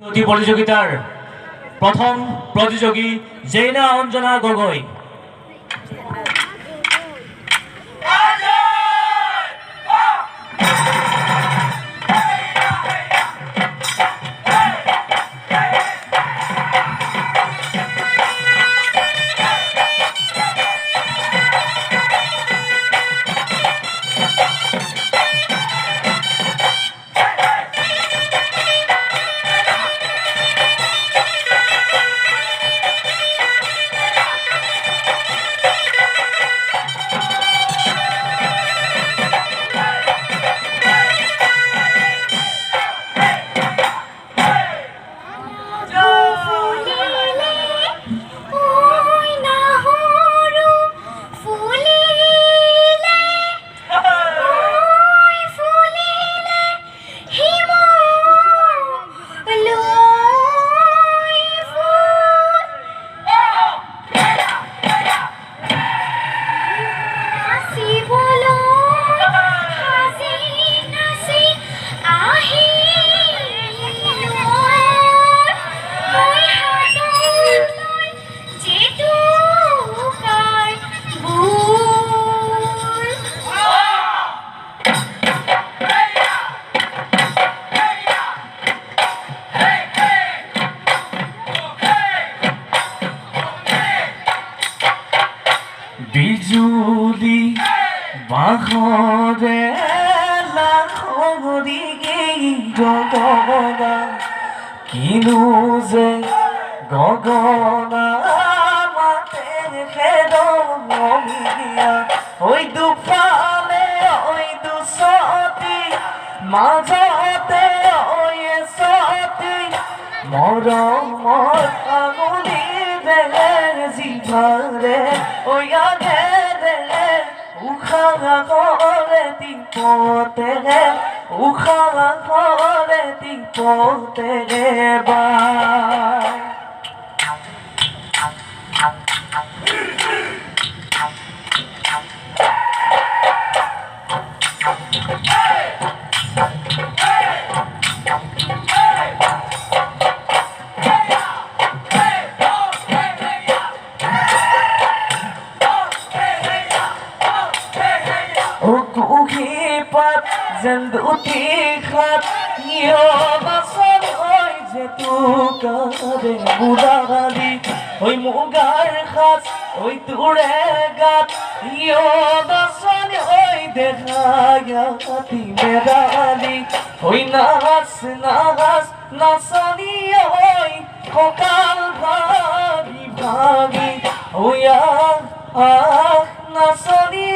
নদী প্রতিযোগিতার প্রথম প্রতিযোগী জেনা অঞ্জনা গগৈ। গগনা কিনো যে গগনা মাতে খেদমীয়া ঐ দুফালে ঐ দুচতি মাজতে ঐ এচতি মৰমৰ আঙুলি বেলে জিভাৰে ঐ আঘেৰে উশাহ কৰে টিপতেৰে বাই ও পাত যেন দুটি খাত ইয় বাচন ঐ যে তোকাৰে মুদালি ঐ মুগাৰ খাত ঐ তোৰে গাত। ইয় বাচন ঐ দেখায়াতি মেদালি ঐ নাচ নাচ, নাচনি ঐ কঁকাল ভাগি ভাগি। ঐ আহ আহ নাচনি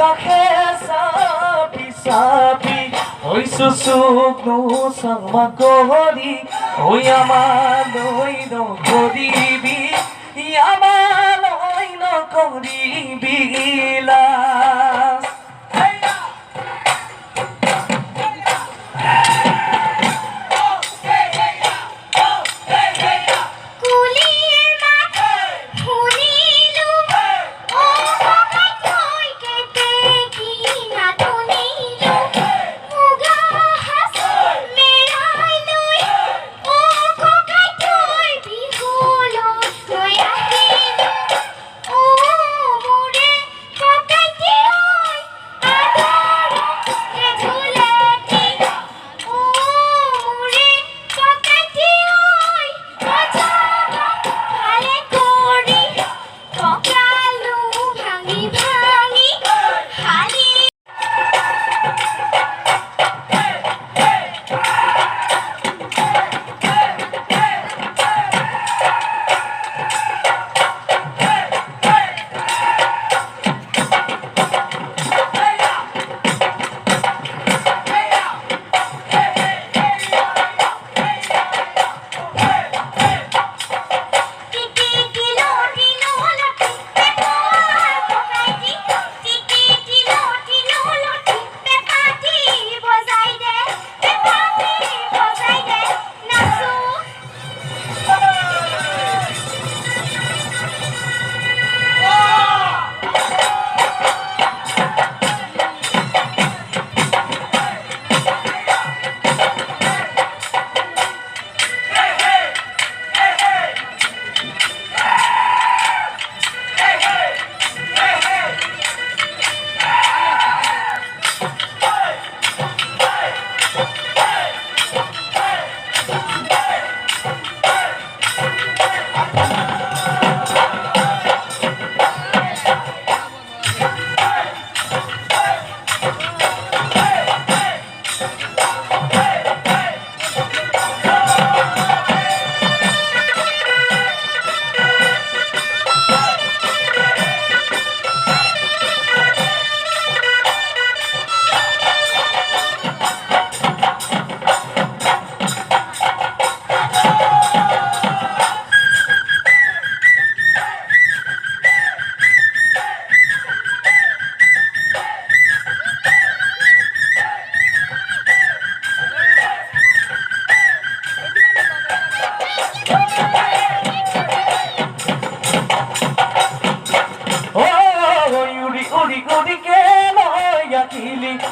কাষে চাপি চাপি ঐ চুচুকনো চাংমা কৰি ঐ আমালৈ নকৰিবি আমালৈ নকৰিবি লাজ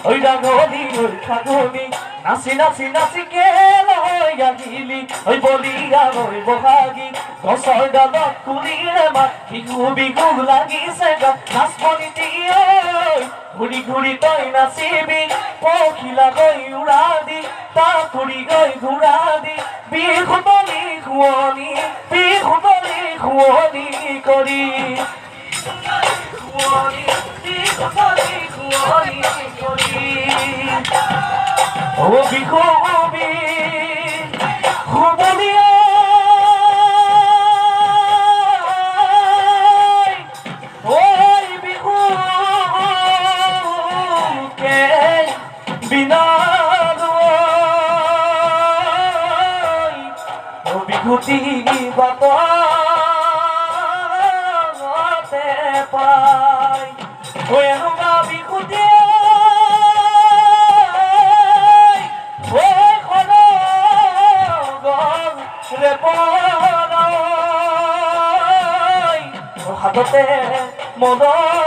ওই ফাগুনি নাচি নাচি নাচি কেলৈ আহিলি ঐ বলিয়া ঐ বহাগী গছৰ ডালত কুলিৰে মাত বিহু বিহু লাগিছে গাত নাচপনি ঐ ঘূৰি ঘূৰি তই নাচিবি, পখিলা গৈ উৰা দি তাকুৰি গৈ ঘূৰা দি বিহু বলি শুৱনি বিহু বলি শুৱনি কৰি শুৱনি বিহু বলি শুৱনি ও বিহু বি শুৱনি ওই বিহু কে বিনা ও বিহুতি বাততে পাই ওই আমরা বিহুতি রে পৰাই হাততে মদৰ